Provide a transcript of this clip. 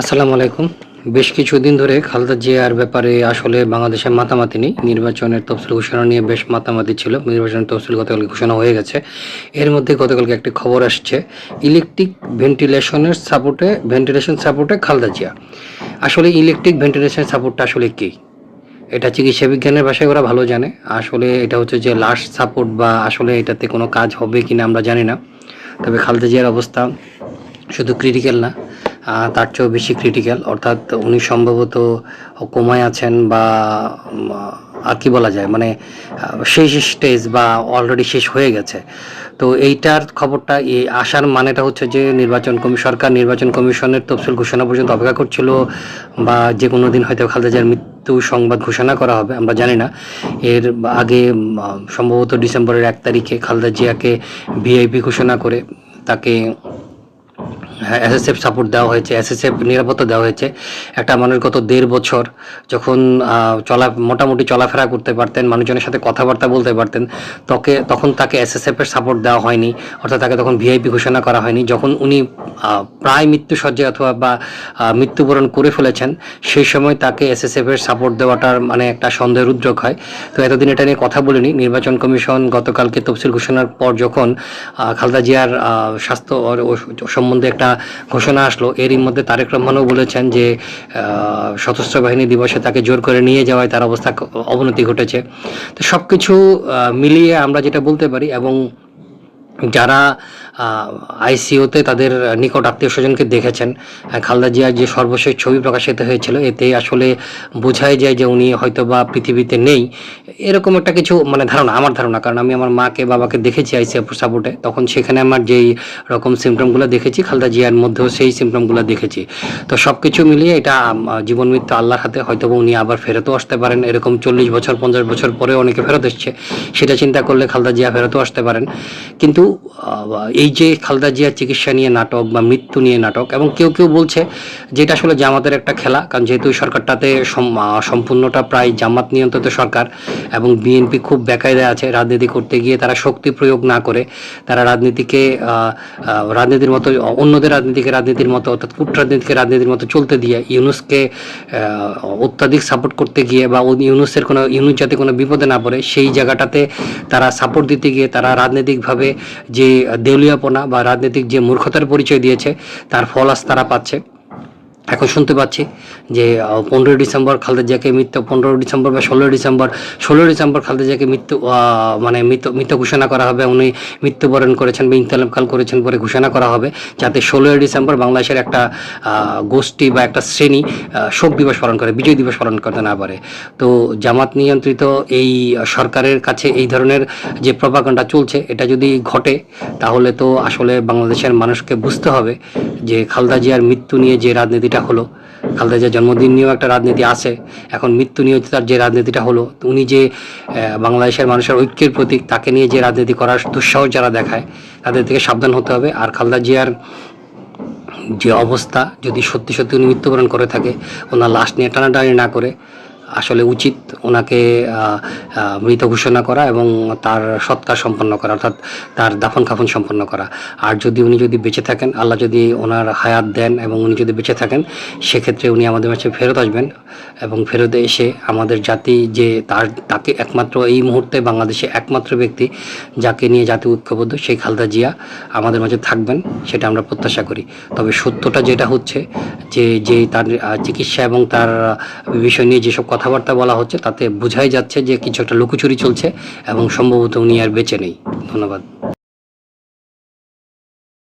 আসসালামু আলাইকুম। বেশ কিছুদিন ধরে খালেদা জিয়ার ব্যাপারে আসলে বাংলাদেশের মাতামাতি নেই। নির্বাচনের তফসিল ঘোষণা নিয়ে বেশ মাতামাতি ছিল। নির্বাচনের তফসিল গতকাল ঘোষণা হয়ে গেছে। এর মধ্যে গতকালকে একটি খবর আসছে। ইলেকট্রিক ভেন্টিলেশনের সাপোর্টে, ভেন্টিলেশন সাপোর্টে খালেদা জিয়া। আসলে ইলেকট্রিক ভেন্টিলেশন সাপোর্টটা আসলে কী? এটা চিকিৎসা বিজ্ঞানের ভাষায় ওরা ভালো জানে। আসলে এটা হচ্ছে যে লাস্ট সাপোর্ট বা আসলে এটাতে কোনো কাজ হবে কিনা আমরা জানি না। তবে খালেদা জিয়ার অবস্থা শুধু ক্রিটিক্যাল না। তার চেয়েও বেশি ক্রিটিক্যাল অর্থাৎ উনি সম্ভবত কোমায় আছেন বা আর কি বলা যায় মানে শেষ স্টেজ বা অলরেডি শেষ হয়ে গেছে। তো এইটার খবরটা, এই আসার মানেটা হচ্ছে যে, নির্বাচন কমি, সরকার নির্বাচন কমিশনের তফসিল ঘোষণা পর্যন্ত অপেক্ষা করছিল বা যে কোনো দিন হয়তো খালেদা জিয়ার মৃত্যু সংবাদ ঘোষণা করা হবে, আমরা জানি না। এর আগে সম্ভবত ডিসেম্বরের এক তারিখে খালেদা জিয়াকে ভিআইপি ঘোষণা করে তাকে হ্যাঁ এসএসএফ সাপোর্ট দেওয়া হয়েছে এসএসএফ নিরাপত্তা দেওয়া হয়েছে। একটা মানুষ গত দেড় বছর যখন চলা, মোটামুটি চলাফেরা করতে পারতেন, মানুষজনের সাথে কথাবার্তা বলতে পারতেন, তকে, তখন তাকে এসএসএফ এর সাপোর্ট দেওয়া হয়নি, অর্থাৎ তাকে তখন ভিআইপি ঘোষণা করা হয়নি। যখন উনি প্রায় মৃত্যু সজ্জায় অথবা বা মৃত্যুবরণ করে ফেলেছেন, সেই সময় তাকে এসএসএফ এর সাপোর্ট দেওয়াটার মানে একটা সন্দেহের উদ্যোগ হয়। তো এতদিন এটা নিয়ে কথা বলিনি। নির্বাচন কমিশন গতকালকে তফসিল ঘোষণার পর যখন খালদা জিয়ার স্বাস্থ্য সম্বন্ধে একটা ঘোষণা আসলো। এরই মধ্যে তারেক রহমানও বলেছেন যে সশস্ত্র বাহিনী দিবসে তাকে জোর করে নিয়ে যাওয়ায় তার অবস্থা অবনতি ঘটেছে। তো সব কিছু মিলিয়ে আমরা যেটা বলতে পারি এবং যারা আইসিইউতে তাদের নিকট আত্মীয় স্বজনকে দেখেছেন খালদা জিয়ার যে সর্বশেষ ছবি প্রকাশিত হয়েছিল, এতে আসলে বোঝাই যায় যে উনি হয়তো বা পৃথিবীতে নেই। এরকম একটা কিছু মানে ধারণা, আমার ধারণা, কারণ আমি আমার মাকে, বাবাকে দেখেছি আইসিএফ সাপোর্টে, তখন সেখানে আমার যেই রকম সিমটমগুলো দেখেছি, খালদা জিয়ার মধ্যেও সেই সিমটমগুলো দেখেছি। তো সব কিছু মিলিয়ে এটা জীবন মৃত্যু আল্লাহর হাতে হয়তো বা উনি আবার ফেরতও আসতে পারেন, এরকম চল্লিশ বছর, পঞ্চাশ বছর পরে অনেকে ফেরত এসছে, সেটা চিন্তা করলে খালদা জিয়া ফেরতও আসতে পারেন। কিন্তু এই যে খালেদা জিয়ার চিকিৎসা নিয়ে নাটক বা মৃত্যু নিয়ে নাটক, এবং কেউ কেউ বলছে যে এটা আসলে জামাতের একটা খেলা, কারণ যেহেতু সরকারটাতে সম্পূর্ণটা প্রায় জামাত নিয়ন্ত্রিত সরকার, এবং বিএনপি খুব বেকায়দায় আছে রাজনীতি করতে গিয়ে তারা শক্তি প্রয়োগ না করে, তারা রাজনীতিকে রাজনীতির মতো, অন্যদের রাজনীতিকে রাজনীতির মতো, অর্থাৎ কূট রাজনীতিকে রাজনীতির মতো চলতে দিয়ে ইউনুসকে অত্যাধিক সাপোর্ট করতে গিয়ে বা ইউনুসের কোনো, ইউনুস যাতে কোনো বিপদে না পড়ে, সেই জায়গাটাতে তারা সাপোর্ট দিতে গিয়ে তারা রাজনৈতিকভাবে যে দেউলিয়াপনা বা রাজনৈতিক যে মূর্খতার পরিচয় দিয়েছে তার ফল আজ তারা পাচ্ছে। এখন শুনতে পাচ্ছি যে পনেরোই ডিসেম্বর খালেদা জিয়াকে মৃত্যু পনেরোই ডিসেম্বর বা ষোলোই ডিসেম্বর ষোলোই ডিসেম্বর খালেদা জিয়াকে মৃত্যু মানে মৃত মৃত্যু ঘোষণা করা হবে। উনি মৃত্যুবরণ করেছেন বা ইন্তেলাকাল করেছেন পরে ঘোষণা করা হবে, যাতে ষোলোই ডিসেম্বর বাংলাদেশের একটা গোষ্ঠী বা একটা শ্রেণি শোক দিবস পালন করে, বিজয় দিবস পালন করতে না পারে। তো জামাত নিয়ন্ত্রিত এই সরকারের কাছে এই ধরনের যে প্রপাগণ্ডা চলছে, এটা যদি ঘটে, তাহলে তো আসলে বাংলাদেশের মানুষকে বুঝতে হবে যে খালদা জিয়ার মৃত্যু নিয়ে যে রাজনীতিটা হলো, খালদা জিয়ার জন্মদিন নিয়েও একটা রাজনীতি আছে, এখন মৃত্যু নিয়ে তার যে রাজনীতিটা হলো উনি যে বাংলাদেশের মানুষের ঐক্যের প্রতীক, তাকে নিয়ে যে রাজনীতি করার দুঃসাহস যারা দেখায়, তাদের থেকে সাবধান হতে হবে। আর খালদা জিয়ার যে অবস্থা, যদি সত্যি সত্যি উনি মৃত্যুবরণ করে থাকে, ওনার লাশ নিয়ে টানাটানি না করে আসলে উচিত ওনাকে মৃত ঘোষণা করা এবং তার সৎকার সম্পন্ন করা, অর্থাৎ তার দাফন কাফন সম্পন্ন করা। আর যদি উনি যদি বেঁচে থাকেন, আল্লাহ যদি ওনার হায়াত দেন এবং উনি যদি বেঁচে থাকেন, সেক্ষেত্রে উনি আমাদের মাঝে ফেরত আসবেন এবং ফেরত এসে আমাদের জাতি যে তার, তাকে একমাত্র এই মুহূর্তে বাংলাদেশে একমাত্র ব্যক্তি যাকে নিয়ে জাতি ঐক্যবদ্ধ, সেই খালদা জিয়া আমাদের মাঝে থাকবেন, সেটা আমরা প্রত্যাশা করি। তবে সত্যটা যেটা হচ্ছে যে যে তার চিকিৎসা এবং তার বিষয় নিয়ে যেসব কথাবার্তা বলা হচ্ছে, তাতে বোঝাই যাচ্ছে যে কিছু একটা লুকোচুরি চলছে এবং সম্ভবত উনি আর বেঁচে নেই। ধন্যবাদ।